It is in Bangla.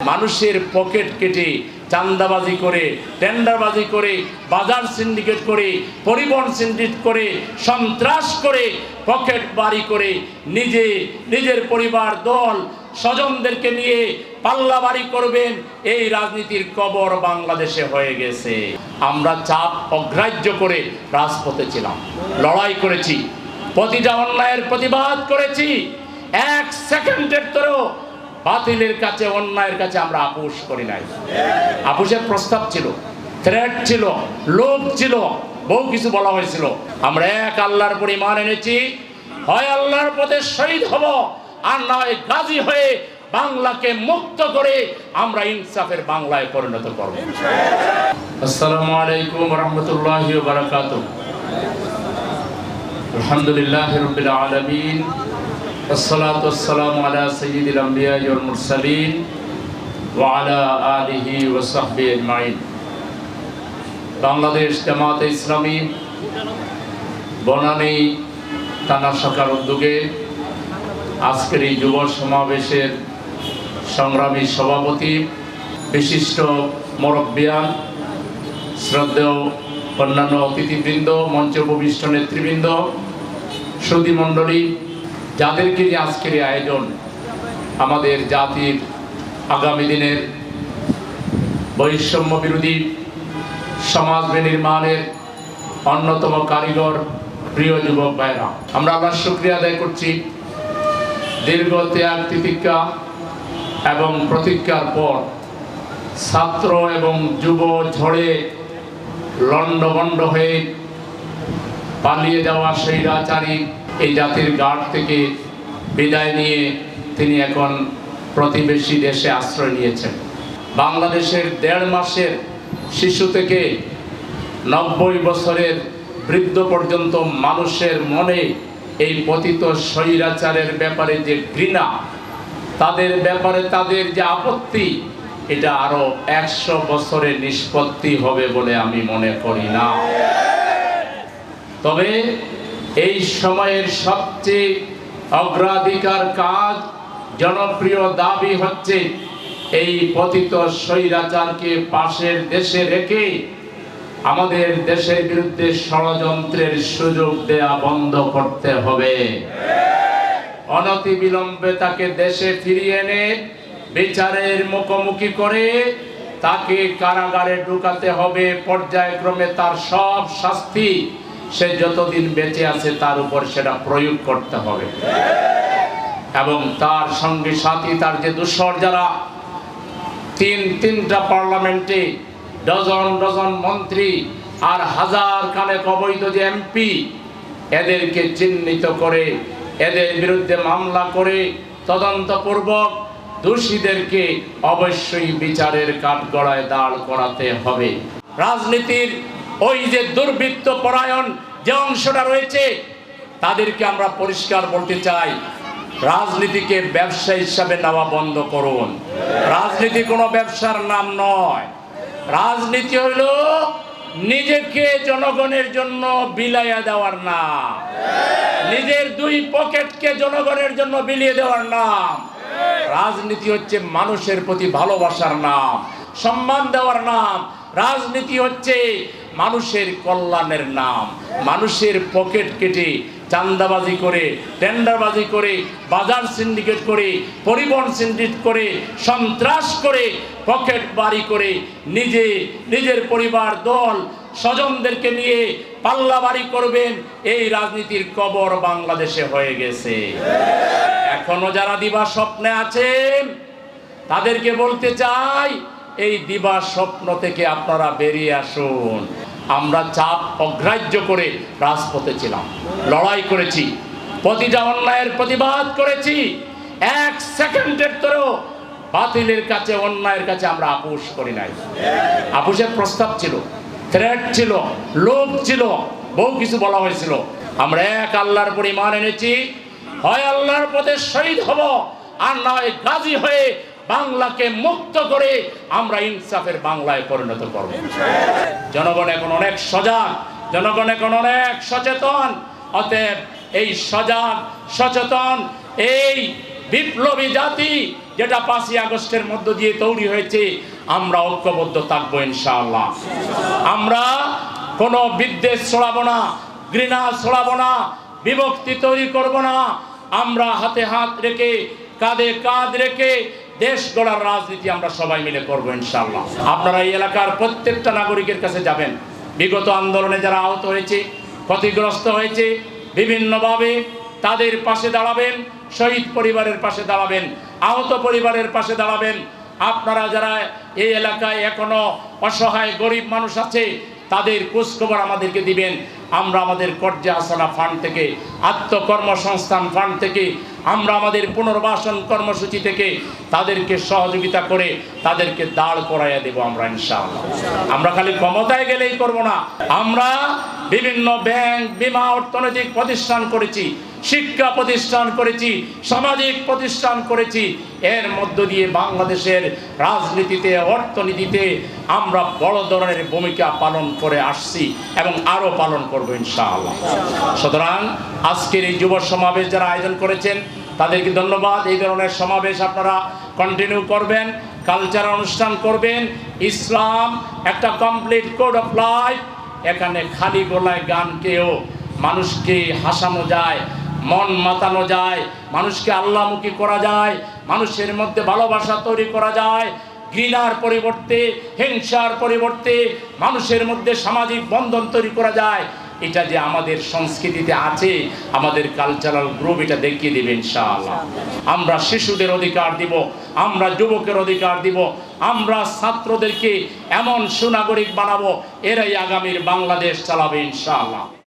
মানুষের পকেট কেটে চান্দাবাজি করে, টেন্ডারবাজি করে, বাজার সিন্ডিকেট করে, পরিবহন সিন্ডিকেট করে, সন্ত্রাস করে, পকেট বাড়ি করে, নিজে, নিজের পরিবার, দল, স্বজনদেরকে নিয়ে পাল্লা বাড়ি করবেন, এই রাজনীতির কবর বাংলাদেশে হয়ে গেছে। আমরা চাপ অগ্রাহ্য করে রাজপথে ছিলাম, লড়াই করেছি, প্রতিটা অন্যায়ের প্রতিবাদ করেছি, এক সেকেন্ডের তরেও বাতিলের কাছে, অন্যায়ের কাছে আমরা আপোষ করি নাই। আপোষের প্রস্তাব ছিল থ্রেট ছিল, লোভ ছিল, বহু কিছু বলা হয়েছিল। আমরা এক আল্লাহর পরিমাণ এনেছি, হয় আল্লাহর পথে শহীদ হব, আর নয় গাজী হয়ে বাংলাকে মুক্ত করে আমরা ইনসাফের বাংলায় পরিণত করব। আসসালামু আলাইকুম রহমতুল্লাহ বারাকাত আলহামদুলিল্লাহ রবিল আলমিন। والصلاة والسلام على سيد الأنبياء والمرسلين وعلى آله وصحبه أجمعين বাংলাদেশ জামাতে ইসলামী বনানী থানা শাখার উদ্যোগে আজকের এই যুব সমাবেশের সংগ্রামী সভাপতি বিশিষ্ট মুরব্বিয়ান শ্রদ্ধেয় অন্যান্য অতিথিবৃন্দ মঞ্চ উপবিষ্ট নেতৃবৃন্দ সুদী মণ্ডলী যাদেরকে নিয়ে আজকের এই আয়োজন আমাদের জাতির আগামী দিনের বৈষম্য বিরোধী সমাজ বিনির্মাণের অন্যতম কারিগর প্রিয় যুবক ভাইরা, আমরা আবার শুক্রিয়া আদায় করছি। দীর্ঘ ত্যাগ, তিতিক্ষা এবং প্রতিজ্ঞার পর ছাত্র এবং যুব ঝড়ে লণ্ডভণ্ড হয়ে পালিয়ে যাওয়া স্বৈরাচারী এই জাতির গাঢ় থেকে বিদায় নিয়ে তিনি এখন প্রতিবেশী দেশে আশ্রয় নিয়েছেন। বাংলাদেশের দেড় মাসের শিশু থেকে নব্বই বছরের বৃদ্ধ পর্যন্ত মানুষের মনে এই পতিত স্বৈরাচারের ব্যাপারে যে ঘৃণা, তাদের ব্যাপারে তাদের যে আপত্তি, এটা আরও একশো বছরের নিষ্পত্তি হবে বলে আমি মনে করি না। তবে এই সময়ের সবচেয়ে অগ্রাধিকার কাজ, জনপ্রিয় দাবি হচ্ছে এই পতিত স্বৈরাচারকে পাশের দেশে রেখে আমাদের দেশের বিরুদ্ধে ষড়যন্ত্রের সুযোগ দেয়া বন্ধ করতে হবে। অনতি বিলম্বে তাকে দেশে ফিরিয়ে এনে বিচারের মুখোমুখি করে তাকে কারাগারে ঢুকাতে হবে। পর্যায়ক্রমে তার সব শাস্তি সে যতদিন বেঁচে আছে তার উপর সেটা প্রয়োগ করতে হবে। এবং তার সঙ্গে সাথী, তার যে দুঃসর যারা, তিন, তিনটা পার্লামেন্টে ডজন ডজন মন্ত্রী আর হাজার খানেক অবৈধ যে এমপি, এদেরকে চিহ্নিত করে, এদের বিরুদ্ধে মামলা করে তদন্তপূর্বক দোষীদেরকে অবশ্যই বিচারের কাঠগড়ায় দাঁড় করাতে হবে। রাজনীতির ওই যে দুর্বৃত্ত পরায়ণ যে অংশটা রয়েছে, তাদেরকে আমরা পরিষ্কার বলতে চাই, রাজনীতিকে ব্যবসা হিসাবে নেওয়া বন্ধ করুন। রাজনীতি কোনো ব্যবসার নাম নয়। রাজনীতি হইল নিজেকে জনগণের জন্য বিলাইয়া দেওয়ার নাম। নিজের দুই পকেটকে জনগণের জন্য বিলিয়ে দেওয়ার নাম। রাজনীতি হচ্ছে মানুষের প্রতি ভালোবাসার নাম, সম্মান দেওয়ার নাম। রাজনীতি হচ্ছে মানুষের কল্যাণের নাম, মানুষের পকেট কেটে চান্দাবাজি করে, টেন্ডারবাজি করে, বাজার সিন্ডিকেট করে, পরিবহন সিন্ডিকেট করে, সন্ত্রাস করে, পকেট বাড়ি করে, নিজে, নিজের পরিবার, দল, স্বজনদেরকে নিয়ে পাল্লা বাড়ি করবেন, এই রাজনীতির কবর বাংলাদেশে হয়ে গেছে। এখনও যারা দিবা স্বপ্নে আছেন, তাদেরকে বলতে চাই এই দিবা স্বপ্ন থেকে আপনারা বেরিয়ে আসুন। আমরা চাপ অগ্রাহ্য করে রাজপথে ছিলাম। লড়াই করেছি। প্রতিটা অন্যায়ের প্রতিবাদ করেছি। এক সেকেন্ডের তরেও বাতিলের কাছে, অন্যায়ের কাছে আমরা আপোষ করি নাই। আপোষের প্রস্তাব ছিল থ্রেট ছিল, লোভ ছিল, বহু কিছু বলা হয়েছিল। আমরা এক আল্লাহর পরিমাণ এনেছি। হয় আল্লাহর পথে শহীদ হব, আর নয় গাজী হয়ে বাংলাকে মুক্ত করে আমরা ইনসাফের বাংলায় পরিণত করব। জনগণ এখন অনেক সজাগ, জনগণ এখন অনেক সচেতন, অতএব এই সজাগ, সচেতন, এই বিপ্লবী জাতি যেটা পাঁচই আগস্টের মধ্য দিয়ে তৈরি হয়েছে, আমরা ঐক্যবদ্ধ থাকব ইনশাআল্লাহ। আমরা কোনো বিদ্বেষ ছড়াবো না, ঘৃণা ছড়াবো না, বিভক্তি তৈরি করব না। আমরা হাতে হাত রেখে, কাঁধে কাঁধ রেখে দেশ গড়ার রাজনীতি আমরা সবাই মিলে করব, ইনশাআল্লাহ। আপনারা এই এলাকার প্রত্যেকটা নাগরিকের কাছে যাবেন। বিগত আন্দোলনে যারা আহত হয়েছে, ক্ষতিগ্রস্ত হয়েছে, বিভিন্নভাবে তাদের পাশে দাঁড়াবেন, শহীদ পরিবারের পাশে দাঁড়াবেন, আহত পরিবারের পাশে দাঁড়াবেন। আপনারা যারা এই এলাকায় এখনও অসহায়, গরিব মানুষ আছে, তাদের খোঁজখবর আমাদেরকে দিবেন। আমরা আমাদের কর্জা আসানা ফান্ড থেকে আত্মকর্মসংস্থান ফান্ড থেকে আমরা আমাদের পুনর্বাসন কর্মসূচি থেকে তাদেরকে সহযোগিতা করে তাদেরকে দাঁড় করাইয়া দেব আমরা ইনশাআল্লাহ। আমরা খালি ক্ষমতায় গেলেই করব না। আমরা বিভিন্ন ব্যাংক বিমা অর্থনৈতিক প্রতিষ্ঠান করেছি শিক্ষা প্রতিষ্ঠান করেছি সামাজিক প্রতিষ্ঠান করেছি। এর মধ্য দিয়ে বাংলাদেশের রাজনীতিতে অর্থনীতিতে আমরা বড় ধরনের ভূমিকা পালন করে আসছি এবং আরও পালন করব ইনশাআল্লাহ। সুতরাং আজকের এই যুব সমাবেশ যারা আয়োজন করেছেন, তাদেরকে ধন্যবাদ। এই ধরনের সমাবেশ আপনারা কন্টিনিউ করবেন কালচার অনুষ্ঠান করবেন। ইসলাম, একটা কমপ্লিট কোড অফ লাইফ এখানে খালি গলায় গান কেও মানুষকে হাসানো যায়, মন মাতানো যায়, মানুষকে আল্লামুখী করা যায়, মানুষের মধ্যে ভালোবাসা তৈরি করা যায়। ঘৃণার পরিবর্তে, হিংসার পরিবর্তে, মানুষের মধ্যে সামাজিক বন্ধন তৈরি করা যায়। এটা যে আমাদের সংস্কৃতিতে আছে আমাদের কালচারাল গ্রুপ এটা দেখিয়ে দেবে ইনশাআল্লাহ। আমরা শিশুদের অধিকার দিব আমরা যুবকের অধিকার দিব আমরা ছাত্রদেরকে এমন সুনাগরিক বানাবো এরাই আগামীর বাংলাদেশ চালাবে ইনশাআল্লাহ।